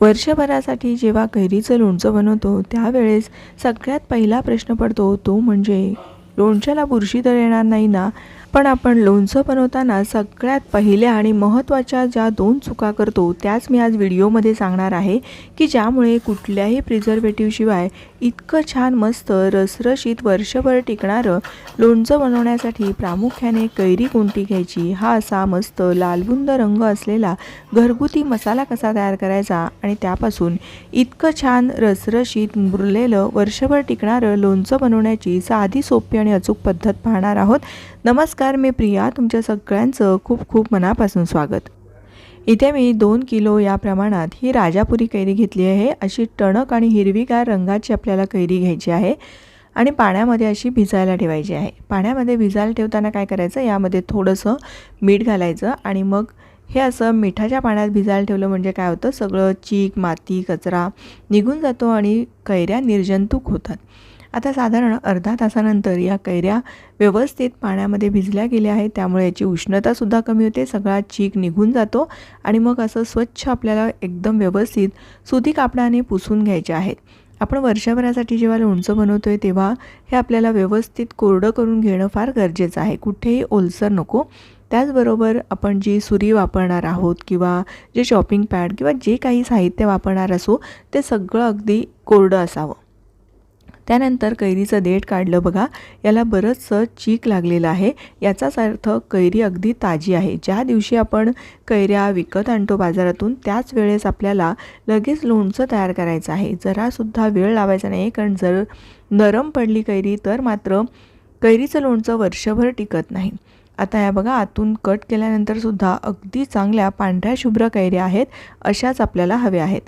वर्षभरासाठी जेव्हा कैरीचं लोणचं बनवतो त्यावेळेस सगळ्यात पहिला प्रश्न पडतो तो म्हणजे लोणच्याला बुरशी तर येणार नाही ना? पण आपण लोणचं बनवताना सगळ्यात पहिल्या आणि महत्त्वाच्या ज्या दोन चुका करतो त्याच मी आज व्हिडिओमध्ये सांगणार आहे की ज्यामुळे कुठल्याही प्रिझर्वेटिव्हशिवाय इतकं छान मस्त रसरशीत वर्षभर टिकणारं लोणचं बनवण्यासाठी प्रामुख्याने कैरी कोणती घ्यायची? हा असा मस्त लालबुंद रंग असलेला घरगुती मसाला कसा तयार करायचा? आणि त्यापासून इतकं छान रसरशीत मुरलेलं वर्षभर टिकणारं लोणचं बनवण्याची साधी सोपी आणि अचूक पद्धत पाहणार आहोत. नमस्कार मी प्रिया. तुमच्या सगळ्यांचं खूप खूप मनापासून स्वागत. इथे मी दोन किलो या प्रमाणात ही राजापुरी कैरी घेतली आहे. अशी टणक आणि हिरवीगार रंगाची आपल्याला कैरी घ्यायची आहे आणि पाण्यामध्ये अशी भिजायला ठेवायची आहे. पाण्यामध्ये भिजायला ठेवताना काय करायचं? यामध्ये थोडंसं मीठ घालायचं आणि मग हे असं मिठाच्या पाण्यात भिजायला ठेवलं म्हणजे काय होतं? सगळं चीक माती कचरा निघून जातो आणि कैऱ्या निर्जंतुक होतात. आता साधारण अर्धा तासानंतर या कैऱ्या व्यवस्थित पाण्यामध्ये भिजल्या गेल्या आहेत. त्यामुळे याची उष्णतासुद्धा कमी होते. सगळा चीक निघून जातो आणि मग असं स्वच्छ आपल्याला एकदम व्यवस्थित सुती कापडाने पुसून घ्यायचे आहेत. आपण वर्षभरासाठी जेव्हा लोणचं बनवतो आहे तेव्हा हे आपल्याला व्यवस्थित कोरडं करून घेणं फार गरजेचं आहे. कुठेही ओलसर नको. त्याचबरोबर आपण जी सुरी वापरणार आहोत किंवा जे शॉपिंग पॅड किंवा जे काही साहित्य वापरणार असो ते सगळं अगदी कोरडं असावं. त्यानंतर कैरीचं देठ काढलं बघा. याला बरंचसं चीक लागलेलं आहे. याचाच अर्थ कैरी अगदी ताजी आहे. ज्या दिवशी आपण कैऱ्या विकत आणतो बाजारातून त्याच वेळेस आपल्याला लगेच लोणचं तयार करायचं आहे. जरासुद्धा वेळ लावायचा नाही कारण जर नरम पडली कैरी तर मात्र कैरीचं लोणचं वर्षभर टिकत नाही. आता या बघा आतून कट केल्यानंतरसुद्धा अगदी चांगल्या पांढऱ्या शुभ्र कैऱ्या आहेत अशाच आपल्याला हव्या आहेत.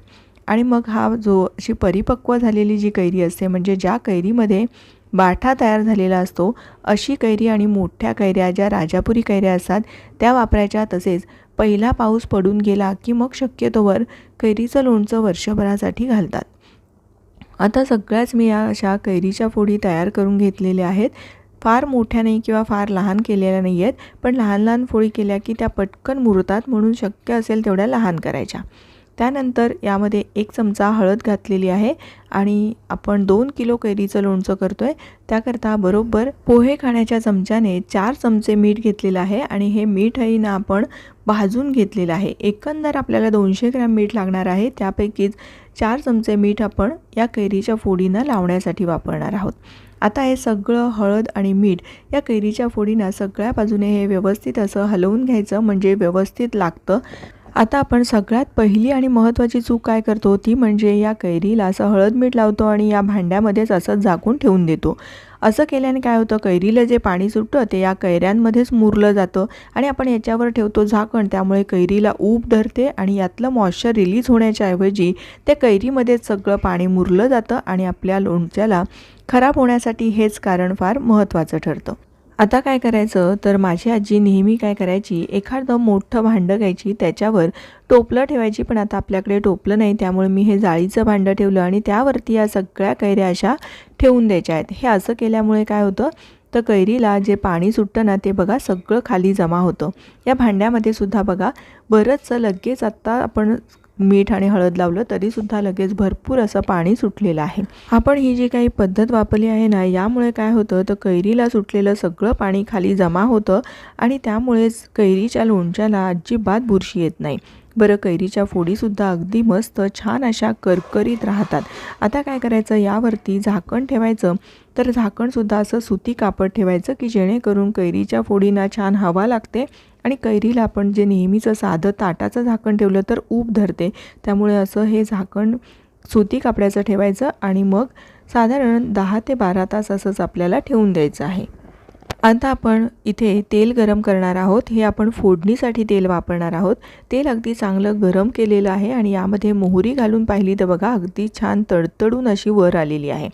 आणि मग हा जो अशी परिपक्व झालेली जी कैरी असते म्हणजे ज्या कैरीमध्ये बाठा तयार झालेला असतो अशी कैरी आणि मोठ्या कैऱ्या ज्या राजापुरी कैऱ्या असतात त्या वापरायच्या. तसेच पहिला पाऊस पडून गेला की मग शक्यतोवर कैरीचं लोणचं वर्षभरासाठी घालतात. आता सगळ्याच मी या अशा कैरीच्या फोडी तयार करून घेतलेल्या आहेत. फार मोठ्या नाही किंवा फार लहान केलेल्या नाही आहेत पण लहान लहान फोडी केल्या की त्या पटकन मुरतात म्हणून शक्य असेल तेवढ्या लहान करायच्या. त्यानंतर यामध्ये एक चमचा हळद घातलेली आहे आणि आपण दोन किलो कैरीचं लोणचं करतो आहे त्याकरता बरोबर पोहे खाण्याच्या चमच्याने चार चमचे मीठ घेतलेलं आहे आणि हे मीठही ना आपण भाजून घेतलेलं आहे. एकंदर आपल्याला दोनशे ग्रॅम मीठ लागणार आहे. त्यापैकीच चार चमचे मीठ आपण या कैरीच्या फोडीनं लावण्यासाठी वापरणार आहोत. आता हे सगळं हळद आणि मीठ या कैरीच्या फोडीनं सगळ्या बाजूने हे व्यवस्थित असं हलवून घ्यायचं म्हणजे व्यवस्थित लागतं. आता आपण सगळ्यात पहिली आणि महत्त्वाची चूक काय करतो ती म्हणजे या कैरीला असं हळद मीठ लावतो आणि या भांड्यामध्येच असं झाकून ठेवून देतो. असं केल्याने काय होतं कैरीला जे पाणी सुटतं ते या कैऱ्यांमध्येच मुरलं जातं आणि आपण याच्यावर ठेवतो झाकण त्यामुळे कैरीला ऊब धरते आणि यातलं मॉइश्चर रिलीज होण्याच्या ऐवजी त्या कैरीमध्येच सगळं पाणी मुरलं जातं आणि आपल्या लोणच्याला खराब होण्यासाठी हेच कारण फार महत्त्वाचं ठरतं. आता काय करायचं? तर माझी आजी नेहमी काय करायची? एखादं मोठं भांडं घ्यायची त्याच्यावर टोपलं ठेवायची पण आता आपल्याकडे टोपलं नाही त्यामुळे मी हे जाळीचं भांडं ठेवलं आणि त्यावरती या सगळ्या कैऱ्या अशा ठेवून द्यायच्या आहेत. हे असं केल्यामुळे काय होतं? तर कैरीला जे पाणी सुटतं ना ते बघा सगळं खाली जमा होतं. या भांड्यामध्ये सुद्धा बघा बरंचसं लगेच आत्ता आपण मीठ आणि हळद लावलं तरीसुद्धा लगेच भरपूर असं पाणी सुटलेलं आहे. आपण ही जी काही पद्धत वापरली आहे ना यामुळे काय होतं तर कैरीला सुटलेलं सगळं पाणी खाली जमा होतं आणि त्यामुळेच कैरीच्या लोणच्याला अजिबात बुरशी येत नाही. बरं कैरीच्या फोडीसुद्धा अगदी मस्त छान अशा करकरीत राहतात. आता काय करायचं यावरती झाकण ठेवायचं तर झाकणसुद्धा असं सुती कापड ठेवायचं की जेणेकरून कैरीच्या फोडींना छान हवा लागते आणि कैरीला आपण जे नेहमीचं साधं ताटाचं झाकण ठेवलं तर ऊब धरते. त्यामुळे असं हे झाकण सुती कापड्याचं ठेवायचं आणि मग साधारण दहा ते बारा तास असंच आपल्याला ठेवून द्यायचं आहे. आता आपण इथे तेल गरम करणार आहोत. हे आपण फोडणीसाठी तेल वापरणार आहोत. तेल अगदी चांगलं गरम केलेलं आहे आणि यामध्ये मोहरी घालून पाहिली तर बघा अगदी छान तडतडून अशी वर आलेली आहे.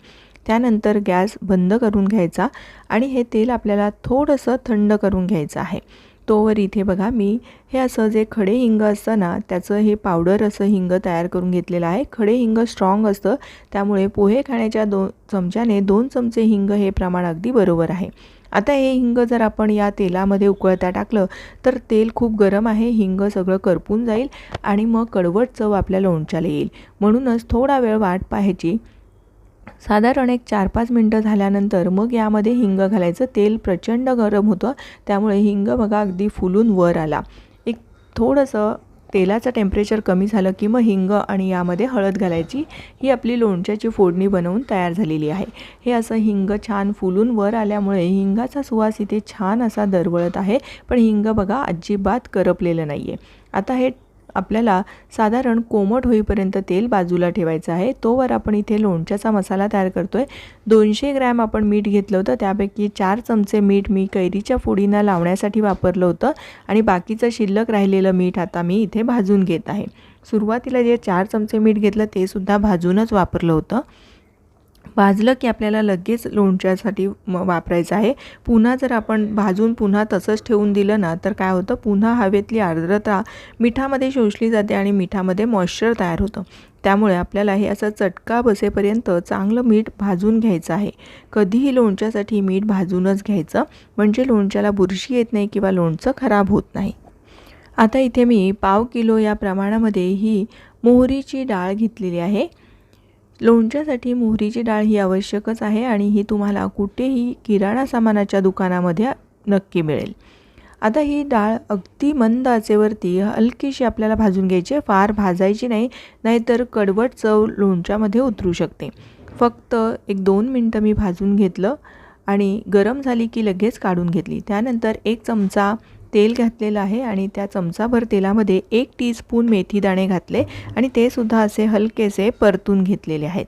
त्यानंतर गॅस बंद करून घ्यायचा आणि हे तेल आपल्याला थोडंसं थंड करून घ्यायचं आहे. तोवर इथे बघा मी हे असं जे खडे हिंग असतं ना त्याचं हे पावडर असं हिंग तयार करून घेतलेलं आहे. खडे हिंग स्ट्रॉंग असतं त्यामुळे पोहे खाण्याच्या दोन चमच्याने दोन चमचे हिंग हे प्रमाण अगदी बरोबर आहे. आता हे हिंग जर आपण या तेलामध्ये उकळता टाकलं तर तेल खूप गरम आहे हिंग सगळं करपून जाईल आणि मग कडवट चव आपल्या लोणच्याला येईल. म्हणूनच थोडा वेळ वाट पाहायची. साधारण एक चार पाच मिनटं झाल्यानंतर मग यामध्ये हिंग घालायचं. तेल प्रचंड गरम होतं. त्यामुळे हिंग बघा अगदी फुलून वर आला. एक थोडंसं तेलाचं टेम्परेचर कमी झालं की मग हिंग आणि यामध्ये हळद घालायची. ही आपली लोणच्याची फोडणी बनवून तयार झालेली आहे. हे असं हिंग छान फुलून वर आल्यामुळे हिंगाचा सुवास इथे छान असा दरवळत आहे. पण हिंग बघा अजिबात करपलेलं नाही आहे आता हे आपल्याला साधारण कोमट होईपर्यंत तेल बाजूला ठेवायचं आहे. तोवर आपण इथे लोणच्याचा मसाला तयार करतो आहे दोनशे ग्रॅम आपण मीठ घेतलं होतं. त्यापैकी चार चमचे मीठ मी कैरीच्या फुडींना लावण्यासाठी वापरलं होतं. आणि बाकीचं शिल्लक राहिलेलं मीठ आता मी इथे भाजून घेत आहे. सुरुवातीला जे चार चमचे मीठ घेतलं ते सुद्धा भाजूनच वापरलं होतं. भाजलं की आपल्याला लगेच लोणच्यासाठी म वापरायचं आहे. पुन्हा जर आपण भाजून पुन्हा तसंच ठेवून दिलं ना तर काय होतं? पुन्हा हवेतली आर्द्रता मिठामध्ये शोषली जाते आणि मिठामध्ये मॉइश्चर तयार होतं. त्यामुळे आपल्याला हे असं चटका बसेपर्यंत चांगलं मीठ भाजून घ्यायचं आहे. कधीही लोणच्यासाठी मीठ भाजूनच घ्यायचं म्हणजे लोणच्याला बुरशी येत नाही किंवा लोणचं खराब होत नाही. आता इथे मी पाव किलो या प्रमाणामध्ये ही मोहरीची डाळ घेतलेली आहे. लोणच्यासाठी मोहरीची डाळ ही आवश्यकच आहे आणि ही तुम्हाला कुठेही किराणा सामानाच्या दुकानामध्ये नक्की मिळेल. आता ही डाळ अगदी मंद आचेवरती हलकीशी आपल्याला भाजून घ्यायची आहे. फार भाजायची नाही नाहीतर कडवट चव लोणच्यामध्ये उतरू शकते. फक्त एक दोन मिनटं मी भाजून घेतलं आणि गरम झाली की लगेच काढून घेतली. त्यानंतर एक चमचा तेल घातलेलं आहे आणि त्या चमचाभर तेलामध्ये एक टीस्पून मेथी दाणे घातले आणि ते सुद्धा असे हलकेसे परतून घेतलेले आहेत.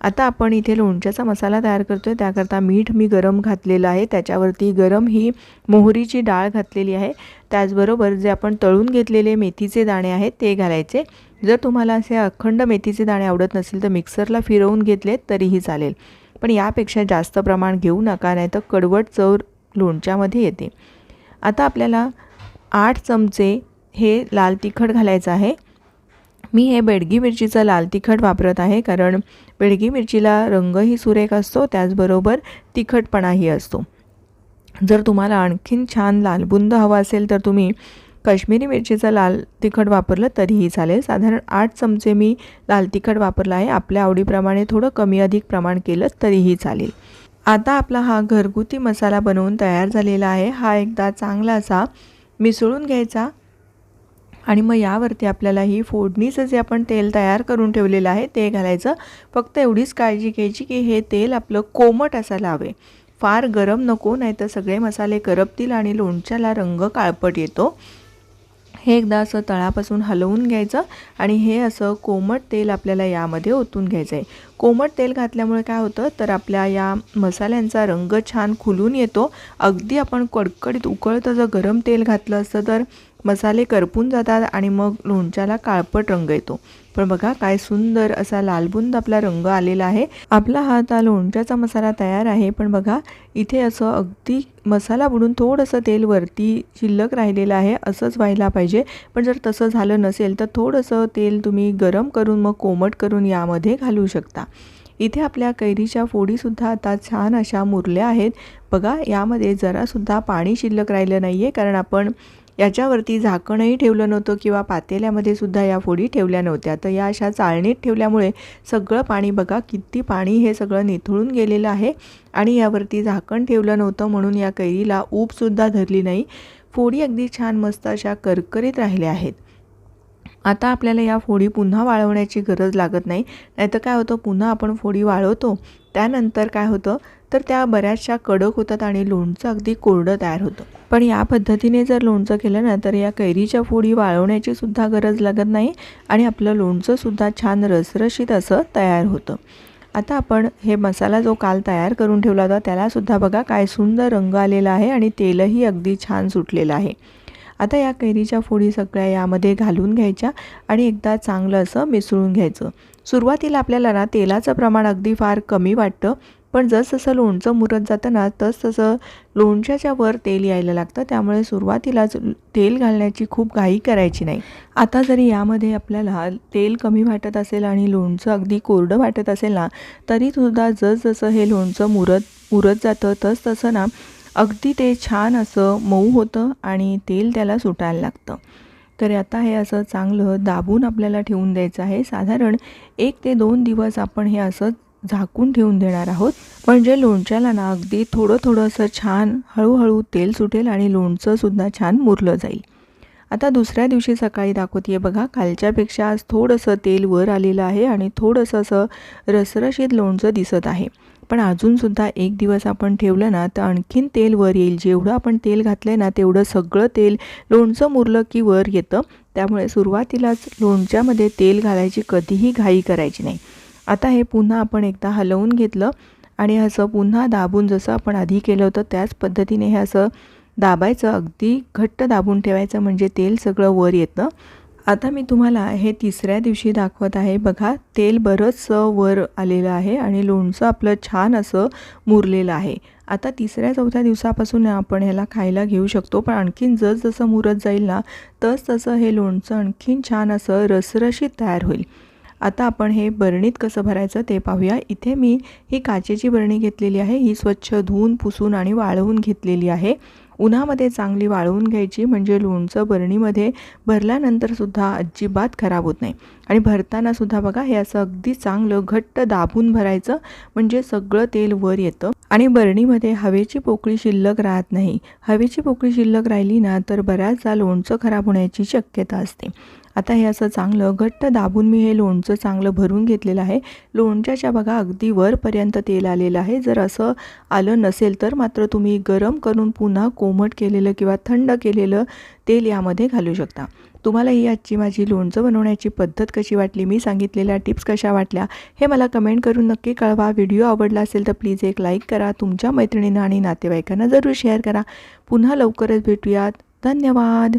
आता आपण इथे लोणच्याचा मसाला तयार करतो आहे त्याकरता मीठ मी गरम घातलेलं आहे. त्याच्यावरती गरम ही मोहरीची डाळ घातलेली आहे. त्याचबरोबर जे आपण तळून घेतलेले मेथीचे दाणे आहेत ते घालायचे. जर तुम्हाला असे अखंड मेथीचे दाणे आवडत नसेल तर मिक्सरला फिरवून घेतले तरीही चालेल. पण यापेक्षा जास्त प्रमाण घेऊ नका नाही तर कडवट चव लोणच्यामध्ये येते. आता आपल्याला आठ चमचे हे लाल तिखट घालायचं आहे. मी हे बेडगी मिरचीचं लाल तिखट वापरत आहे कारण बेडगी मिरचीला रंगही सुरेख असतो त्याचबरोबर तिखटपणाही असतो. जर तुम्हाला आणखीन छान लालबुंद हवा असेल तर तुम्ही काश्मीरी मिरचीचं लाल तिखट वापरलं तरीही चालेल. साधारण आठ चमचे मी लाल तिखट वापरलं आहे. आपल्या आवडीप्रमाणे थोडं कमी अधिक प्रमाण केलं तरीही चालेल. आता आपला हा घरगुती मसाला बनवून तयार झालेला आहे. हा एकदा चांगला असा मिसळून घ्यायचा आणि मग यावरती आपल्याला ही फोडणीचं जे आपण तेल तयार करून ठेवलेलं आहे ते घालायचं. फक्त एवढीच काळजी घ्यायची की हे तेल आपलं कोमट असायला हवे फार गरम नको नाही तर सगळे मसाले करपतील आणि लोणच्याला रंग काळपट येतो. हे एकदा असं तळापासून हलवून घ्यायचं आणि हे असं कोमट तेल आपल्याला यामध्ये ओतून घ्यायचं आहे कोमट तेल घातल्यामुळे काय होतं? तर आपल्या या मसाल्यांचा रंग छान खुलून येतो. अगदी आपण कडकडीत उकळतं जर गरम तेल घातलं असतं तर मसाले करपून जातात आणि मग लोणच्याला काळपट रंग येतो. पण बघा काय सुंदर असा लालबुंद आपला रंग आलेला आहे. आपला हा आता लोणच्याचा मसाला तयार आहे. पण बघा इथे असं अगदी मसाला बुडून थोडंसं तेल वरती शिल्लक राहिलेलं आहे. असंच व्हायला पाहिजे. पण जर तसं झालं नसेल तर थोडंसं तेल तुम्ही गरम करून मग कोमट करून यामध्ये घालू शकता. इथे आपल्या कैरीच्या फोडीसुद्धा आता छान अशा मुरल्या आहेत. बघा यामध्ये जरासुद्धा पाणी शिल्लक राहिलं नाही आहे कारण आपण याच्यावरती झाकणही ठेवलं नव्हतं किंवा पातेल्यामध्ये सुद्धा या फोडी ठेवल्या नव्हत्या. तर या अशा चाळणीत ठेवल्यामुळे सगळं पाणी बघा किती पाणी हे सगळं निथळून गेलेलं आहे आणि यावरती झाकण ठेवलं नव्हतं म्हणून या कैरीला ऊबसुद्धा धरली नाही. फोडी अगदी छान मस्त अशा करकरीत राहिल्या आहेत. आता आपल्याला या फोडी पुन्हा वाळवण्याची गरज लागत नाही. नाहीतर काय होतं पुन्हा आपण फोडी वाळवतो. त्यानंतर काय होतं तर त्या बऱ्याचशा कडक होतात आणि लोणचं अगदी कोरडं तयार होतं. पण या पद्धतीने जर लोणचं केलं ना तर या कैरीच्या फोडी वाळवण्याची सुद्धा गरज लागत नाही आणि आपलं लोणचंसुद्धा छान रसरशीत असं तयार होतं. आता आपण हे मसाला जो काल तयार करून ठेवला होता त्यालासुद्धा बघा काय सुंदर रंग आलेला आहे आणि तेलही अगदी छान सुटलेलं आहे. आता या कैरीच्या फोडी सगळ्या यामध्ये घालून घ्यायच्या आणि एकदा चांगलं असं मिसळून घ्यायचं. सुरुवातीला आपल्याला ना तेलाचं प्रमाण अगदी फार कमी वाटतं पण जसजसं लोणचं मुरत जातं ना तसतसं लोणच्याच्या वर तेल यायला लागतं. त्यामुळे सुरुवातीलाच तेल घालण्याची खूप घाई करायची नाही. आता जरी यामध्ये आपल्याला तेल कमी वाटत असेल आणि लोणचं अगदी कोरडं वाटत असेल ना तरीसुद्धा जसजसं हे लोणचं मुरत मुरत जातं तस तसं ना अगदी ते छान असं मऊ होतं आणि तेल त्याला सुटायला लागतं. तर आता हे असं चांगलं दाबून आपल्याला ठेवून द्यायचं आहे. साधारण एक ते दोन दिवस आपण हे असं झाकून ठेवून देणार आहोत. म्हणजे लोणच्याला ना अगदी थोडं थोडं असं छान हळूहळू तेल सुटेल आणि लोणचंसुद्धा छान मुरलं जाईल. आता दुसऱ्या दिवशी सकाळी दाखवते बघा कालच्यापेक्षा आज थोडंसं तेल वर आलेलं आहे आणि थोडंसं असं रसरशीत लोणचं दिसत आहे. पण अजूनसुद्धा एक दिवस आपण ठेवलं ना तर आणखीन तेल वर येईल. जेवढं आपण तेल घातलं आहे ना तेवढं सगळं तेल लोणचं मुरलं की वर येतं. त्यामुळे सुरुवातीलाच लोणच्यामध्ये तेल घालायची कधीही घाई करायची नाही. आता हे पुन्हा आपण एकदा हलवून घेतलं आणि असं पुन्हा दाबून जसं आपण आधी केलं होतं त्याच पद्धतीने हे असं दाबायचं अगदी घट्ट दाबून ठेवायचं म्हणजे तेल सगळं वर येतं. आता मी तुम्हाला हे तिसऱ्या दिवशी दाखवत आहे. बघा तेल बरंचसं वर आलेलं आहे आणि लोणचं आपलं छान असं मुरलेलं आहे. आता तिसऱ्या चौथ्या दिवसापासून आपण ह्याला खायला घेऊ शकतो पण आणखीन जसजसं मुरत जाईल ना तस तसं हे लोणचं आणखीन छान असं रसरशीत तयार होईल. आता आपण हे बरणीत कसं भरायचं ते पाहूया. इथे मी ही काचेची बरणी घेतलेली आहे. ही स्वच्छ धुवून पुसून आणि वाळवून घेतलेली आहे. उन्हामध्ये चांगली वाळवून घ्यायची म्हणजे लोणचं बरणीमध्ये भरल्यानंतरसुद्धा अजिबात खराब होत नाही. आणि भरतानासुद्धा बघा हे असं अगदी चांगलं घट्ट दाबून भरायचं म्हणजे सगळं तेल वर येतं. आणि बरणीमध्ये हवेची पोकळी शिल्लक राहत नाही. हवेची पोकळी शिल्लक राहिली ना तर बऱ्याचदा लोणचं खराब होण्याची शक्यता असते. आता हे असं चांगलं घट्ट दाबून मी हे लोणचं चांगलं भरून घेतलेलं आहे. लोणच्याच्या बघा अगदी वरपर्यंत तेल आलेलं आहे. जर असं आलं नसेल तर मात्र तुम्ही गरम करून पुन्हा कोमट केलेलं किंवा थंड केलेलं तेल यामध्ये घालू शकता. तुम्हाला ही आजची माझी लोणचं बनवण्याची पद्धत कशी वाटली मी सांगितलेल्या टिप्स कशा वाटल्या हे मला कमेंट करून नक्की कळवा. व्हिडिओ आवडला असेल तर प्लीज एक लाईक करा तुमच्या मैत्रिणींना आणि नातेवाईकांना जरूर शेअर करा. पुन्हा लवकरच भेटूयात. धन्यवाद!